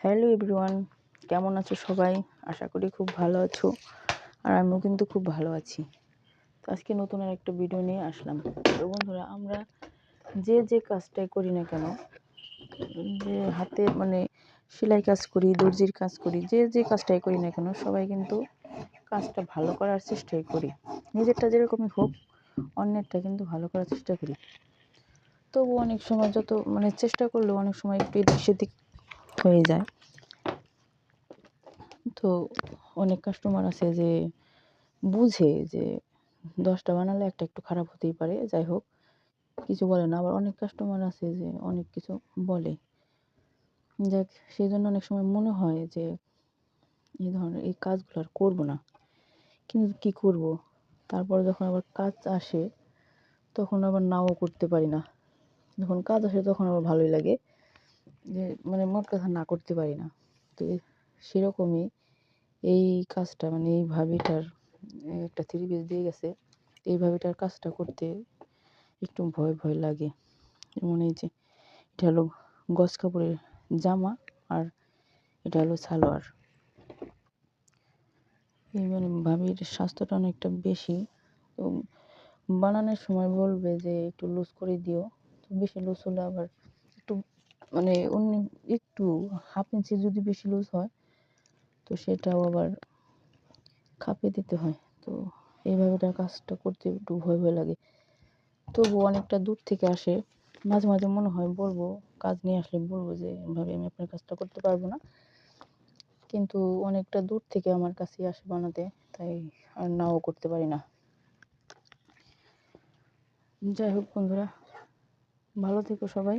Hello everyone, কেমন আছো সবাই? আশা করি খুব ভালো আছো, আর আমিও কিন্তু খুব ভালো আছি। তো আজকে নতুন আর একটা ভিডিও নিয়ে আসলাম। তো বন্ধুরা, আমরা যে যে কাজটাই করি না কেন, যে হাতে মানে সেলাই কাজ করি, দর্জির কাজ করি, যে যে কাজটাই করি না কেন, সবাই কিন্তু কাজটা ভালো করার চেষ্টাই করি। নিজেরটা যেরকমই হোক, অন্যেরটা কিন্তু ভালো করার চেষ্টা করি। তবু অনেক সময় যত মানে চেষ্টা করলেও অনেক সময় একটু এদিক সেদিক হয়ে যায়। তো অনেক কাস্টমার আছে যে বুঝে যে দশটা বানালে একটা একটু খারাপ হতেই পারে, যাই হোক। কিছু বলে না, আবার অনেক কাস্টমার আছে যে অনেক কিছু বলে। যাক সেই জন্য অনেক সময় মনে হয় যে এই ধরনের, এই কাজগুলো আর করব না। কিন্তু কী করব? তারপরে যখন আবার কাজ আসে, তখন আবার নাও করতে পারি না। যখন কাজ আসে, তখন আবার ভালোই লাগে। যে মানে মোট কথা না করতে পারি না। তো সেরকমই এই কাজটা মানে এই ভাবিটার একটা থ্রি পিস দিয়ে গেছে। এই ভাবিটার কাজটা করতে একটু ভয় ভয় লাগে। যেমন এই যে, এটা হলো গজ কাপড়ের জামা আর এটা হলো সালোয়ার। এই মানে ভাবির স্বাস্থ্যটা অনেকটা বেশি। তো বানানোর সময় বলবে যে একটু লুজ করে দিও। তো বেশি লুজ হলে আবার মানে অন্য একটু হাফ ইঞ্চি যদি বেশি লুজ হয়, তো সেটাও আবার খাপে দিতে হয়। তো এইভাবে তার কাজটা করতে একটু ভয় ভয় লাগে। তবু অনেকটা দূর থেকে আসে। মাঝে মাঝে মনে হয় বলব, কাজ নিয়ে আসলে বলব যে, এভাবে আমি আপনার কাজটা করতে পারব না। কিন্তু অনেকটা দূর থেকে আমার কাছে আসে বানাতে, তাই আর নাও করতে পারি না। যাই হোক বন্ধুরা, ভালো থেকো সবাই।